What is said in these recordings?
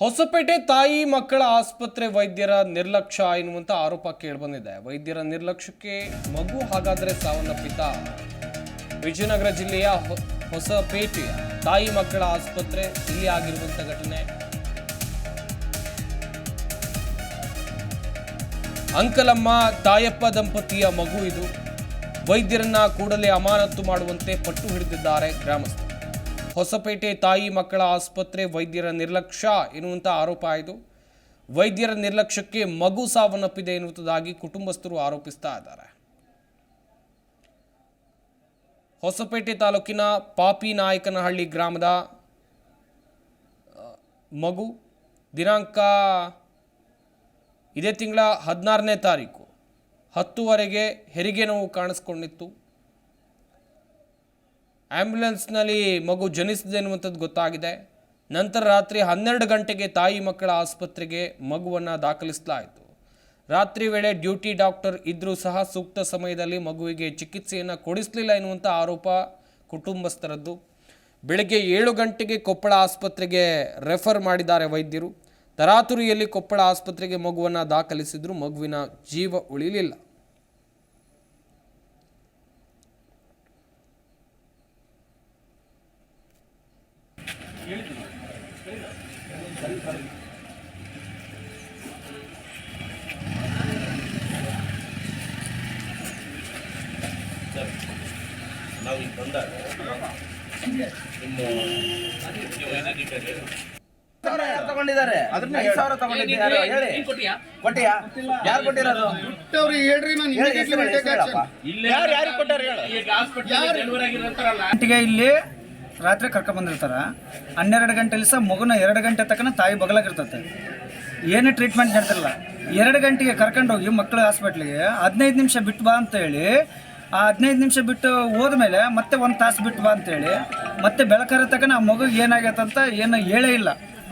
ಹೊಸಪೇಟೆ ತಾಯಿ ಮಕ್ಕಳ ಆಸ್ಪತ್ರೆ ವೈದ್ಯರ ನಿರ್ಲಕ್ಷ್ಯ ಎನ್ನುವಂತ ಆರೋಪ ಕೇಳಿಬಂದಿದೆ. ವೈದ್ಯರ ನಿರ್ಲಕ್ಷ್ಯಕ್ಕೆ ಮಗು ಹಾಗಾದರೆ ಸಾವನ್ನಪ್ಪಿತ ವಿಜಯನಗರ ಜಿಲ್ಲೆಯ ಹೊಸಪೇಟೆ ತಾಯಿ ಮಕ್ಕಳ ಆಸ್ಪತ್ರೆ ಇಲ್ಲಿ ಆಗಿರುವಂತ ಘಟನೆ. ಅಂಕಲಮ್ಮ ತಾಯಪ್ಪ ದಂಪತಿಯ ಮಗು ಇದು. ವೈದ್ಯರನ್ನ ಕೂಡಲೇ ಅಮಾನತು ಮಾಡುವಂತೆ ಪಟ್ಟು ಹಿಡಿದಿದ್ದಾರೆ ಗ್ರಾಮಸ್ಥರು. ಹೊಸಪೇಟೆ ತಾಯಿ ಮಕ್ಕಳ ಆಸ್ಪತ್ರೆ ವೈದ್ಯರ ನಿರ್ಲಕ್ಷ್ಯ ಎನ್ನುವಂಥ ಆರೋಪ ಆಯಿತು ವೈದ್ಯರ ನಿರ್ಲಕ್ಷ್ಯಕ್ಕೆ ಮಗು ಸಾವನ್ನಪ್ಪಿದೆ ಎನ್ನುವುದಾಗಿ ಕುಟುಂಬಸ್ಥರು ಆರೋಪಿಸ್ತಾ ಇದ್ದಾರೆ. ಹೊಸಪೇಟೆ ತಾಲೂಕಿನ ಪಾಪಿ ನಾಯಕನಹಳ್ಳಿ ಗ್ರಾಮದ ಮಗು ದಿನಾಂಕ ಇದೇ ತಿಂಗಳ ಹದಿನಾರನೇ ತಾರೀಕು ಹತ್ತುವರೆಗೆ ಹೆರಿಗೆ ನೋವು ಕಾಣಿಸ್ಕೊಂಡಿತ್ತು. ಆ್ಯಂಬುಲೆನ್ಸ್ನಲ್ಲಿ ಮಗು ಜನಿಸಿದೆ ಎನ್ನುವಂಥದ್ದು ಗೊತ್ತಾಗಿದೆ. ನಂತರ ರಾತ್ರಿ ಹನ್ನೆರಡು ಗಂಟೆಗೆ ತಾಯಿ ಮಕ್ಕಳ ಆಸ್ಪತ್ರೆಗೆ ಮಗುವನ್ನು ದಾಖಲಿಸಲಾಯಿತು. ರಾತ್ರಿ ವೇಳೆ ಡ್ಯೂಟಿ ಡಾಕ್ಟರ್ ಇದ್ದರೂ ಸಹ ಸೂಕ್ತ ಸಮಯದಲ್ಲಿ ಮಗುವಿಗೆ ಚಿಕಿತ್ಸೆಯನ್ನು ಕೊಡಿಸಲಿಲ್ಲ ಎನ್ನುವಂಥ ಆರೋಪ ಕುಟುಂಬಸ್ಥರದ್ದು. ಬೆಳಗ್ಗೆ ಏಳು ಗಂಟೆಗೆ ಕೊಪ್ಪಳ ಆಸ್ಪತ್ರೆಗೆ ರೆಫರ್ ಮಾಡಿದ್ದಾರೆ ವೈದ್ಯರು. ತರಾತುರಿಯಲ್ಲಿ ಕೊಪ್ಪಳ ಆಸ್ಪತ್ರೆಗೆ ಮಗುವನ್ನು ದಾಖಲಿಸಿದ್ರು ಮಗುವಿನ ಜೀವ ಉಳಿಲಿಲ್ಲ. ನಾವು ಈಗ ಬಂದಾಗ ನಿಮ್ಮ ತಗೊಂಡಿದ್ದಾರೆ ಐದು ಸಾವಿರ ತಗೊಂಡಿದ್ದಾರೆ ಹೇಳಿ ಕೊಟ್ಟಿಯಾ? ಯಾರು ಕೊಟ್ಟಿರೋದು? ಹೇಳ್ರಿ. ಇಲ್ಲೇ ರಾತ್ರಿ ಕರ್ಕೊಂಬಂದಿರ್ತಾರೆ ಹನ್ನೆರಡು ಗಂಟೆಲಿ ಸಹ ಮಗುನ ಎರಡು ಗಂಟೆ ತಕ್ಕನ ತಾಯಿ ಬಗಲಾಗಿರ್ತತೆ. ಏನು ಟ್ರೀಟ್ಮೆಂಟ್ ನಡೆದಿಲ್ಲ. ಎರಡು ಗಂಟೆಗೆ ಕರ್ಕೊಂಡೋಗಿ ಮಕ್ಕಳ ಹಾಸ್ಪಿಟ್ಲಿಗೆ ಹದಿನೈದು ನಿಮಿಷ ಬಿಟ್ಟು ಬಾ ಅಂತ ಹೇಳಿ, ಆ ಹದಿನೈದು ನಿಮಿಷ ಬಿಟ್ಟು ಹೋದ್ಮೇಲೆ ಮತ್ತೆ ಒಂದು ತಾಸು ಬಿಟ್ಟು ಬಾ ಅಂತೇಳಿ ಮತ್ತೆ ಬೆಳಕರ ತಕನ ಆ ಮಗುಗೆ ಏನಾಗೈತಂತ ಏನು ಹೇಳೇ ಇಲ್ಲ.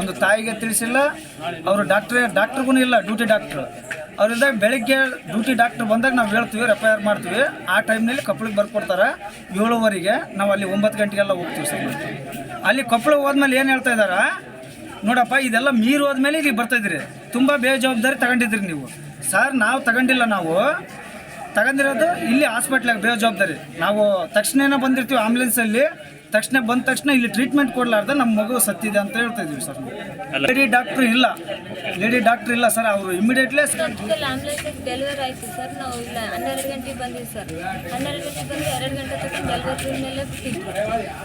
ಒಂದು ತಾಯಿಗೆ ತಿಳಿಸಿಲ್ಲ, ಅವರು ಡಾಕ್ಟ್ರೇ ಡಾಕ್ಟ್ರಿಗೂ ಇಲ್ಲ ಡ್ಯೂಟಿ ಡಾಕ್ಟ್ರು ಅವರಿಂದ ಬೆಳಿಗ್ಗೆ ಡ್ಯೂಟಿ ಡಾಕ್ಟರ್ ಬಂದಾಗ ನಾವು ಹೇಳ್ತೀವಿ ರೆಫೈರ್ ಮಾಡ್ತೀವಿ. ಆ ಟೈಮ್ನಲ್ಲಿ ಕೊಪ್ಪಳಿಗೆ ಬರ್ಕೊಡ್ತಾರೆ. ಏಳುವರೆಗೆ ನಾವು ಅಲ್ಲಿ ಒಂಬತ್ತು ಗಂಟೆಗೆಲ್ಲ ಹೋಗ್ತೀವಿ ಸರ್. ಅಲ್ಲಿ ಕೊಪ್ಪಳ ಹೋದ್ಮೇಲೆ ಏನು ಹೇಳ್ತಾ ಇದ್ದಾರೆ ನೋಡಪ್ಪ, ಇದೆಲ್ಲ ಮೀರು ಹೋದ್ಮೇಲೆ ಇಲ್ಲಿ ಬರ್ತಾ ಇದ್ದೀರಿ. ತುಂಬ ಬೇಜವಾಬ್ದಾರಿ ತಗೊಂಡಿದ್ರಿ ನೀವು. ಸರ್, ನಾವು ತಗೊಂಡಿಲ್ಲ ನಾವು. ತಗೊಂಡಿರೋದು ಇಲ್ಲಿ ಹಾಸ್ಪಿಟ್ಲಾಗ ಬೇಜವಾಬ್ದಾರಿ. ನಾವು ತಕ್ಷಣನೇ ಬಂದಿರ್ತೀವಿ ಆಂಬುಲೆನ್ಸಲ್ಲಿ ತಕ್ಷಣ ಬಂದ ತಕ್ಷಣ ಇಲ್ಲಿ ಟ್ರೀಟ್ಮೆಂಟ್ ಕೊಡಲಾರ್ದ ನಮ್ಮ ಮಗು ಸತ್ತಿದೆ ಅಂತ ಹೇಳ್ತಾ ಇದೀವಿ ಸರ್ ಲೇಡಿ ಡಾಕ್ಟ್ರು ಇಲ್ಲ. ಲೇಡಿ ಡಾಕ್ಟ್ರ್ ಇಲ್ಲ ಸರ್ ಅವರು ಇಮಿಡಿಯೇಟ್ಲಿ ಗಂಟೆಗೆ ಆಂಬುಲೆನ್ಸ್ ಡೆಲಿವರಿ ಆಯ್ತು ಸರ್. ನಾವು ಇಲ್ಲ ಹನ್ನೆರಡು ಗಂಟೆಗೆ ಬಂದಿವಿ ಸರ್. ಹನ್ನೆರಡು ಗಂಟೆಗೆ ಬಂದು ಎರಡು ಗಂಟೆ ತನಕ ಡೆಲಿವರಿ ರೂಮ್ ಮೇಲೆ ಬಿಟ್ಟಿದ್ರು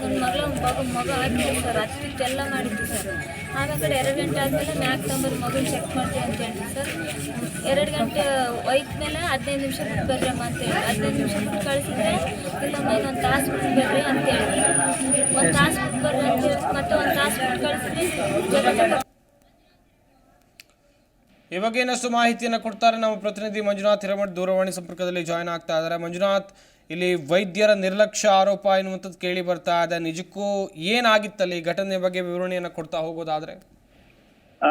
ನನ್ನ ಮಗಳ ಮಗು ಮಗ ಆಗಿತ್ತು ಸರ್. ಅಷ್ಟು ಎಲ್ಲ ಮಾಡಿದ್ದು ಸರ್. ಆಮೇಲೆ ಕಡೆ ಎರಡು ಗಂಟೆ ಆದಮೇಲೆ ಮ್ಯಾಕ್ ನಂಬರ್ ಮಗನ ಚೆಕ್ ಮಾಡ್ತೀವಿ ಅಂತ ಹೇಳಿ ಸರ್. ಎರಡು ಗಂಟೆ ಒಯ್ದ ಮೇಲೆ ಹದಿನೈದು ನಿಮಿಷ ಬಿಟ್ಟು ಬರ್ರಮ್ಮ ಅಂತ ಹೇಳಿ. ಹದಿನೈದು ನಿಮಿಷ ಬಿಟ್ಟು ಕಳಿಸಿದ್ರೆ ಇಲ್ಲಮ್ಮ ಒಂದು ತಾಸು ಅಂತ ಹೇಳಿದ್ರು ಒಂದು ತಾಸು ಅಂತ ಹೇಳಿ ಮತ್ತೆ ಒಂದು ತಾಸು ಬಿಟ್ಟು ಕಳಿಸಿದ್ರೆ ಇನ್ನಷ್ಟು ಮಾಹಿತಿಯನ್ನು ಕೊಡ್ತಾರೆ ನಮ್ಮ ಪ್ರತಿನಿಧಿ ಮಂಜುನಾಥ್ ಹಿರೇಮಠ್ ದೂರವಾಣಿ ಸಂಪರ್ಕದಲ್ಲಿ ಜಾಯ್ನ್ ಆಗ್ತಾ ಇದ್ದಾರೆ. ಮಂಜುನಾಥ್ ಇಲ್ಲಿ ವೈದ್ಯರ ನಿರ್ಲಕ್ಷ್ಯ ಆರೋಪ ಎನ್ನುವಂಥದ್ದು ಕೇಳಿ ಬರ್ತಾ ಇದೆ. ನಿಜಕ್ಕೂ ಏನಾಗಿತ್ತಲ್ಲಿ? ಈ ಘಟನೆ ಬಗ್ಗೆ ವಿವರಣೆಯನ್ನು ಕೊಡ್ತಾ ಹೋಗೋದಾದ್ರೆ? ಆ,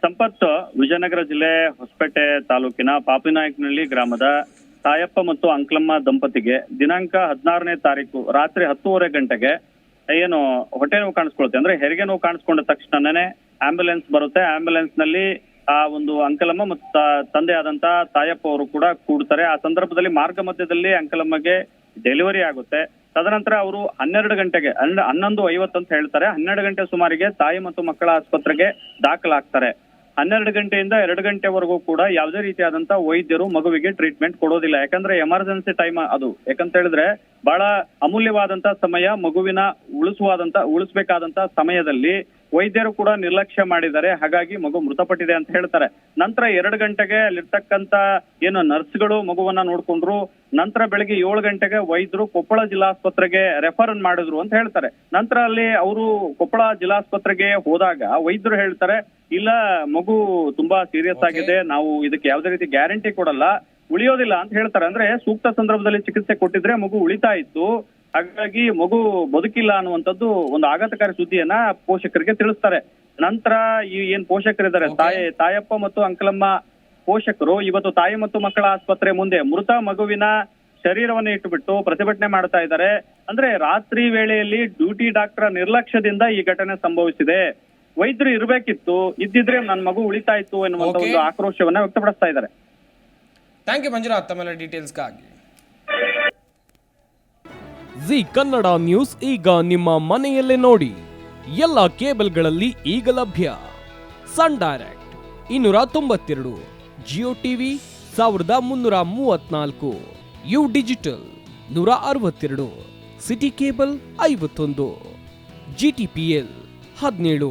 ಸಂಪತ್ ವಿಜಯನಗರ ಜಿಲ್ಲೆ ಹೊಸಪೇಟೆ ತಾಲೂಕಿನ ಪಾಪಿನಾಯಕನಹಳ್ಳಿ ಗ್ರಾಮದ ತಾಯಪ್ಪ ಮತ್ತು ಅಂಕ್ಲಮ್ಮ ದಂಪತಿಗೆ ದಿನಾಂಕ ಹದಿನಾರನೇ ತಾರೀಕು ರಾತ್ರಿ ಹತ್ತೂವರೆ ಗಂಟೆಗೆ ಏನು ಹೊಟ್ಟೆ ನೋವು ಕಾಣಿಸ್ಕೊಳುತ್ತೆ? ಅಂದ್ರೆ ಹೆರಿಗೆ ನೋವು ಕಾಣಿಸ್ಕೊಂಡ ತಕ್ಷಣನೇ ಆಂಬ್ಯುಲೆನ್ಸ್ ಬರುತ್ತೆ. ಆಂಬ್ಯುಲೆನ್ಸ್ನಲ್ಲಿ ಆ ಒಂದು ಅಂಕಲಮ್ಮ ಮತ್ತು ತಂದೆ ಆದಂತ ತಾಯಪ್ಪ ಅವರು ಕೂಡ ಕೂಡ್ತಾರೆ. ಆ ಸಂದರ್ಭದಲ್ಲಿ ಮಾರ್ಗ ಮಧ್ಯದಲ್ಲಿ ಅಂಕಲಮ್ಮಗೆ ಡೆಲಿವರಿ ಆಗುತ್ತೆ. ತದನಂತರ ಅವರು ಹನ್ನೆರಡು ಗಂಟೆಗೆ ಹನ್ನೊಂದು ಐವತ್ತು ಅಂತ ಹೇಳ್ತಾರೆ. ಹನ್ನೆರಡು ಗಂಟೆ ಸುಮಾರಿಗೆ ತಾಯಿ ಮತ್ತು ಮಕ್ಕಳ ಆಸ್ಪತ್ರೆಗೆ ದಾಖಲಾಗ್ತಾರೆ. ಹನ್ನೆರಡು ಗಂಟೆಯಿಂದ ಎರಡು ಗಂಟೆವರೆಗೂ ಕೂಡ ಯಾವುದೇ ರೀತಿಯಾದಂತ ವೈದ್ಯರು ಮಗುವಿಗೆ ಟ್ರೀಟ್ಮೆಂಟ್ ಕೊಡೋದಿಲ್ಲ. ಯಾಕಂದ್ರೆ ಎಮರ್ಜೆನ್ಸಿ ಟೈಮ್ ಅದು. ಯಾಕಂತ ಹೇಳಿದ್ರೆ ಬಹಳ ಅಮೂಲ್ಯವಾದಂತ ಸಮಯ ಮಗುವಿನ ಉಳಿಸುವಾದಂತ ಉಳಿಸಬೇಕಾದಂತಹ ಸಮಯದಲ್ಲಿ ವೈದ್ಯರು ಕೂಡ ನಿರ್ಲಕ್ಷ್ಯ ಮಾಡಿದ್ದಾರೆ. ಹಾಗಾಗಿ ಮಗು ಮೃತಪಟ್ಟಿದೆ ಅಂತ ಹೇಳ್ತಾರೆ. ನಂತರ ಎರಡು ಗಂಟೆಗೆ ಅಲ್ಲಿರ್ತಕ್ಕಂತ ಏನು ನರ್ಸ್ಗಳು ಮಗುವನ್ನ ನೋಡ್ಕೊಂಡ್ರು. ನಂತರ ಬೆಳಿಗ್ಗೆ ಏಳು ಗಂಟೆಗೆ ವೈದ್ಯರು ಕೊಪ್ಪಳ ಜಿಲ್ಲಾಸ್ಪತ್ರೆಗೆ ರೆಫರ್ ಮಾಡಿದ್ರು ಅಂತ ಹೇಳ್ತಾರೆ. ನಂತರ ಅಲ್ಲಿ ಅವರು ಕೊಪ್ಪಳ ಜಿಲ್ಲಾಸ್ಪತ್ರೆಗೆ ಹೋದಾಗ ವೈದ್ಯರು ಹೇಳ್ತಾರೆ ಇಲ್ಲ ಮಗು ತುಂಬಾ ಸೀರಿಯಸ್ ಆಗಿದೆ. ನಾವು ಇದಕ್ಕೆ ಯಾವುದೇ ರೀತಿ ಗ್ಯಾರಂಟಿ ಕೊಡಲ್ಲ. ಉಳಿಯೋದಿಲ್ಲ ಅಂತ ಹೇಳ್ತಾರೆ. ಅಂದ್ರೆ ಸೂಕ್ತ ಸಂದರ್ಭದಲ್ಲಿ ಚಿಕಿತ್ಸೆ ಕೊಟ್ಟಿದ್ರೆ ಮಗು ಉಳಿತಾ ಇತ್ತು. ಹಾಗಾಗಿ ಮಗು ಬದುಕಿಲ್ಲ ಅನ್ನುವಂಥದ್ದು ಒಂದು ಆಘಾತಕಾರಿ ಸುದ್ದಿಯನ್ನ ಪೋಷಕರಿಗೆ ತಿಳಿಸ್ತಾರೆ. ನಂತರ ಈ ಏನ್ ಪೋಷಕರಿದ್ದಾರೆ? ತಾಯಿ ತಾಯಪ್ಪ ಮತ್ತು ಅಂಕಲಮ್ಮ ಪೋಷಕರು ಇವತ್ತು ತಾಯಿ ಮತ್ತು ಮಕ್ಕಳ ಆಸ್ಪತ್ರೆ ಮುಂದೆ ಮೃತ ಮಗುವಿನ ಶರೀರವನ್ನು ಇಟ್ಟುಬಿಟ್ಟು ಪ್ರತಿಭಟನೆ ಮಾಡ್ತಾ ಇದ್ದಾರೆ. ಅಂದ್ರೆ ರಾತ್ರಿ ವೇಳೆಯಲ್ಲಿ ಡ್ಯೂಟಿ ಡಾಕ್ಟರ್ ನಿರ್ಲಕ್ಷ್ಯದಿಂದ ಈ ಘಟನೆ ಸಂಭವಿಸಿದೆ. ವೈದ್ಯರು ಇರಬೇಕಿತ್ತು ಇದ್ದಿದ್ರೆ ನನ್ನ ಮಗು ಉಳಿತಾ ಇತ್ತು ಎನ್ನುವಂತ Okay. ಒಂದು ಆಕ್ರೋಶವನ್ನ ವ್ಯಕ್ತಪಡಿಸ್ತಾ ಇದ್ದಾರೆ. ಥ್ಯಾಂಕ್ ಯು ಮಂಜುನಾಥ್ ತಮ್ಮೆಲ್ಲ ಡೀಟೇಲ್ಸ್ಗಾಗಿ ಜಿ ಕನ್ನಡ ನ್ಯೂಸ್ ಈಗ ನಿಮ್ಮ ಮನೆಯಲ್ಲೇ ನೋಡಿ. ಎಲ್ಲ ಕೇಬಲ್ಗಳಲ್ಲಿ ಈಗ ಲಭ್ಯ. ಸನ್ ಡೈರೆಕ್ಟ್ ಇನ್ನೂರ ತೊಂಬತ್ತೆರಡು ಜಿಯೋ ಟಿವಿ ಸಾವಿರದ ಮುನ್ನೂರ ಮೂವತ್ನಾಲ್ಕು ಯು ಡಿಜಿಟಲ್ ನೂರ ಅರವತ್ತೆರಡು ಸಿಟಿ ಕೇಬಲ್ ಐವತ್ತೊಂದು ಜಿ ಟಿ ಪಿ ಎಲ್ ಹದಿನೇಳು.